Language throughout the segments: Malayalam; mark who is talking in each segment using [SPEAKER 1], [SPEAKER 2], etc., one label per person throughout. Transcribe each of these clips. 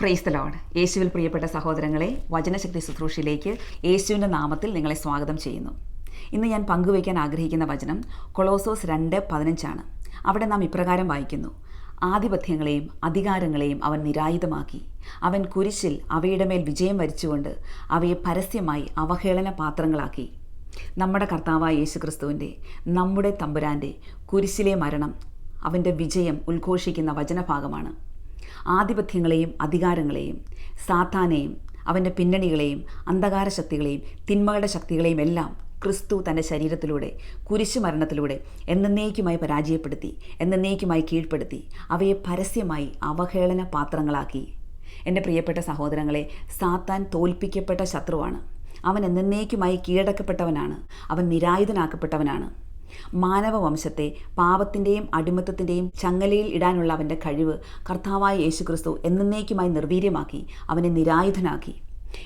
[SPEAKER 1] പ്രൈസ് ദ ലോഡ് യേശുവിൽ പ്രിയപ്പെട്ട സഹോദരങ്ങളെ വചനശക്തി ശുശ്രൂഷയിലേക്ക് യേശുവിന്റെ നാമത്തിൽ നിങ്ങളെ സ്വാഗതം ചെയ്യുന്നു. ഇന്ന് ഞാൻ പങ്കുവയ്ക്കാൻ ആഗ്രഹിക്കുന്ന വചനം കൊളോസോസ് രണ്ട് പതിനഞ്ചാണ്. അവിടെ നാം ഇപ്രകാരം വായിക്കുന്നു. ആധിപത്യങ്ങളെയും അധികാരങ്ങളെയും അവൻ നിരായുധമാക്കി. അവൻ കുരിശിൽ അവയുടെ മേൽ വിജയം വരിച്ചുകൊണ്ട് അവയെ പരസ്യമായി അവഹേളന പാത്രങ്ങളാക്കി. നമ്മുടെ കർത്താവായ യേശു ക്രിസ്തുവിന്റെ നമ്മുടെ തമ്പുരാന്റെ കുരിശിലെ മരണം അവന്റെ വിജയം ഉദ്ഘോഷിക്കുന്ന വചനഭാഗമാണ്. ആധിപത്യങ്ങളെയും അധികാരങ്ങളെയും സാത്താനെയും അവന്റെ പിന്നണികളെയും അന്ധകാര ശക്തികളെയും തിന്മകളുടെ ശക്തികളെയും എല്ലാം ക്രിസ്തു തന്റെ ശരീരത്തിലൂടെ കുരിശു മരണത്തിലൂടെ എന്നേക്കുമായി പരാജയപ്പെടുത്തി എന്നേക്കുമായി കീഴ്പ്പെടുത്തി അവയെ പരസ്യമായി അവഹേളന പാത്രങ്ങളാക്കി. എന്റെ പ്രിയപ്പെട്ട സഹോദരങ്ങളെ സാത്താൻ തോൽപ്പിക്കപ്പെട്ട ശത്രുവാണ്. അവൻ എന്നേക്കുമായി കീഴടക്കപ്പെട്ടവനാണ്. അവൻ നിരായുധനാക്കപ്പെട്ടവനാണ്. മാനവവംശത്തെ പാപത്തിന്റെയും അടിമത്തത്തിന്റെയും ചങ്ങലയിൽ ഇടാനുള്ള അവന്റെ കഴിവ് കർത്താവായ യേശുക്രിസ്തു എന്നേക്കുമായി നിർവീര്യമാക്കി അവനെ നിരായുധനാക്കി.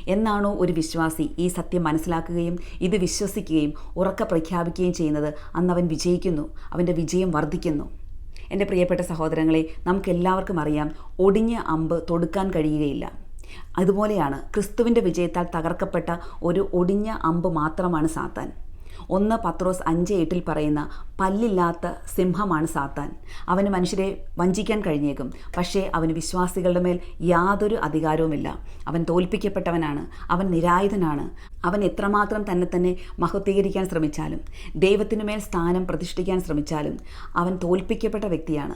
[SPEAKER 1] എന്നാണോ ഒരു വിശ്വാസി ഈ സത്യം മനസ്സിലാക്കുകയും ഇത് വിശ്വസിക്കുകയും ഉറക്ക പ്രഖ്യാപിക്കുകയും ചെയ്യുന്നത്? അന്ന് അവൻ വിജയിക്കുന്നു അവന്റെ വിജയം വർദ്ധിക്കുന്നു. എന്റെ പ്രിയപ്പെട്ട സഹോദരങ്ങളെ നമുക്കെല്ലാവർക്കും അറിയാം ഒടിഞ്ഞ അമ്പ് തൊടുക്കാൻ കഴിയുകയില്ല. അതുപോലെയാണ് ക്രിസ്തുവിന്റെ വിജയത്താൽ തകർക്കപ്പെട്ട ഒരു ഒടിഞ്ഞ അമ്പ് മാത്രമാണ് സാത്താൻ. ഒന്ന് പത്രോസ് അഞ്ച് എട്ടിൽ പറയുന്ന പല്ലില്ലാത്ത സിംഹമാണ് സാത്താൻ. അവന് മനുഷ്യരെ വഞ്ചിക്കാൻ കഴിഞ്ഞേക്കും. പക്ഷേ അവന് വിശ്വാസികളുടെ മേൽ യാതൊരു അധികാരവുമില്ല. അവൻ തോൽപ്പിക്കപ്പെട്ടവനാണ്. അവൻ നിരായുധനാണ്. അവൻ എത്രമാത്രം തന്നെ തന്നെ മഹത്വീകരിക്കാൻ ശ്രമിച്ചാലും ദൈവത്തിനു മേൽ സ്ഥാനം പ്രതിഷ്ഠിക്കാൻ ശ്രമിച്ചാലും അവൻ തോൽപ്പിക്കപ്പെട്ട വ്യക്തിയാണ്.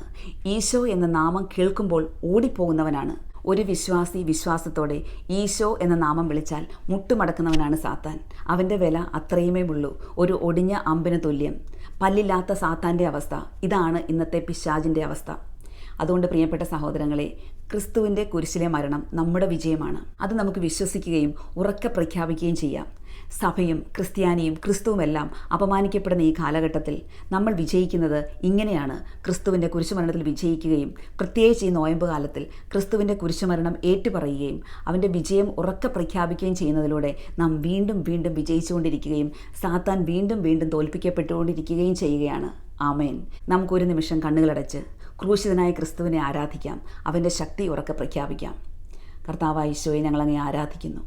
[SPEAKER 1] ഈശോ എന്ന നാമം കേൾക്കുമ്പോൾ ഓടിപ്പോകുന്നവനാണ്. ഒരു വിശ്വാസി വിശ്വാസത്തോടെ ഈശോ എന്ന നാമം വിളിച്ചാൽ മുട്ടുമടക്കുന്നവനാണ് സാത്താൻ. അവന്റെ വില അത്രയുമേ ഉള്ളൂ. ഒരു ഒടിഞ്ഞ അമ്പിന് തുല്യം. പല്ലില്ലാത്ത സാത്താന്റെ അവസ്ഥ. ഇതാണ് ഇന്നത്തെ പിശാജിന്റെ അവസ്ഥ. അതുകൊണ്ട് പ്രിയപ്പെട്ട സഹോദരങ്ങളെ ക്രിസ്തുവിന്റെ കുരിശിലെ മരണം നമ്മുടെ വിജയമാണ്. അത് നമുക്ക് വിശ്വസിക്കുകയും ഉറക്കെ പ്രഖ്യാപിക്കുകയും ചെയ്യാം. സഭയും ക്രിസ്ത്യാനിയും ക്രിസ്തുവുമെല്ലാം അപമാനിക്കപ്പെടുന്ന ഈ കാലഘട്ടത്തിൽ നമ്മൾ വിജയിക്കുന്നത് ഇങ്ങനെയാണ്. ക്രിസ്തുവിന്റെ കുരിശുമരണത്തിൽ വിജയിക്കുകയും പ്രത്യേകിച്ച് ഈ നോയമ്പ് കാലത്തിൽ ക്രിസ്തുവിന്റെ കുരിശുമരണം ഏറ്റുപറയുകയും അവന്റെ വിജയം ഉറക്കെ പ്രഖ്യാപിക്കുകയും ചെയ്യുന്നതിലൂടെ നാം വീണ്ടും വീണ്ടും വിജയിച്ചുകൊണ്ടിരിക്കുകയും സാത്താൻ വീണ്ടും വീണ്ടും തോൽപ്പിക്കപ്പെട്ടുകൊണ്ടിരിക്കുകയും ചെയ്യുകയാണ്. ആമേൻ. നമുക്കൊരു നിമിഷം കണ്ണുകളടച്ച് ക്രൂശിതനായ ക്രിസ്തുവിനെ ആരാധിക്കാം. അവന്റെ ശക്തി ഉറക്കെ പ്രഖ്യാപിക്കാം. കർത്താവായ ഈശോയെ ഞങ്ങളങ്ങനെ ആരാധിക്കുന്നു.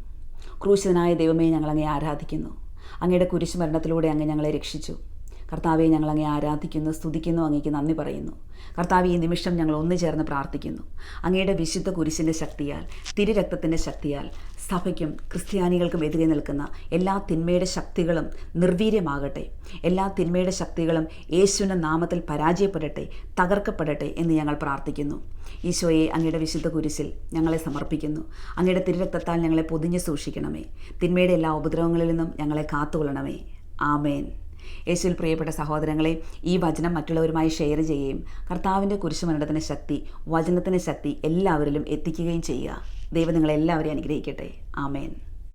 [SPEAKER 1] ക്രൂശിതനായ ദൈവമേ ഞങ്ങളങ്ങനെ ആരാധിക്കുന്നു. അങ്ങയുടെ കുരിശുമരണത്തിലൂടെ അങ്ങ് ഞങ്ങളെ രക്ഷിച്ചു. കർത്താവെ ഞങ്ങൾ അങ്ങെ ആരാധിക്കുന്നു സ്തുതിക്കുന്നു അങ്ങേക്ക് നന്ദി പറയുന്നു. കർത്താവ് ഈ നിമിഷം ഞങ്ങൾ ഒന്നു ചേർന്ന് പ്രാർത്ഥിക്കുന്നു. അങ്ങയുടെ വിശുദ്ധ കുരിശിന്റെ ശക്തിയാൽ തിരുരക്തത്തിന്റെ ശക്തിയാൽ സഭയ്ക്കും ക്രിസ്ത്യാനികൾക്കും എതിരെ നിൽക്കുന്ന എല്ലാ തിന്മയുടെ ശക്തികളും നിർവീര്യമാകട്ടെ. എല്ലാ തിന്മയുടെ ശക്തികളും യേശുവിന്റെ നാമത്തിൽ പരാജയപ്പെടട്ടെ തകർക്കപ്പെടട്ടെ എന്ന് ഞങ്ങൾ പ്രാർത്ഥിക്കുന്നു. ഈശോയെ അങ്ങയുടെ വിശുദ്ധ കുരിശിൽ ഞങ്ങളെ സമർപ്പിക്കുന്നു. അങ്ങയുടെ തിരുരക്തത്താൽ ഞങ്ങളെ പൊതിഞ്ഞ് സൂക്ഷിക്കണമേ. തിന്മയുടെ എല്ലാ ഉപദ്രവങ്ങളിൽ നിന്നും ഞങ്ങളെ കാത്തുകൊള്ളണമേ. ആമേൻ. യേശുവിൽ പ്രിയപ്പെട്ട സഹോദരങ്ങളെ ഈ വചനം മറ്റുള്ളവരുമായി ഷെയർ ചെയ്യുകയും കർത്താവിന്റെ കുരിശുമരണത്തിന്റെ ശക്തി വചനത്തിന്റെ ശക്തി എല്ലാവരിലും എത്തിക്കുകയും ചെയ്യുക. ദൈവം നിങ്ങളെല്ലാവരെയും അനുഗ്രഹിക്കട്ടെ. ആമേൻ.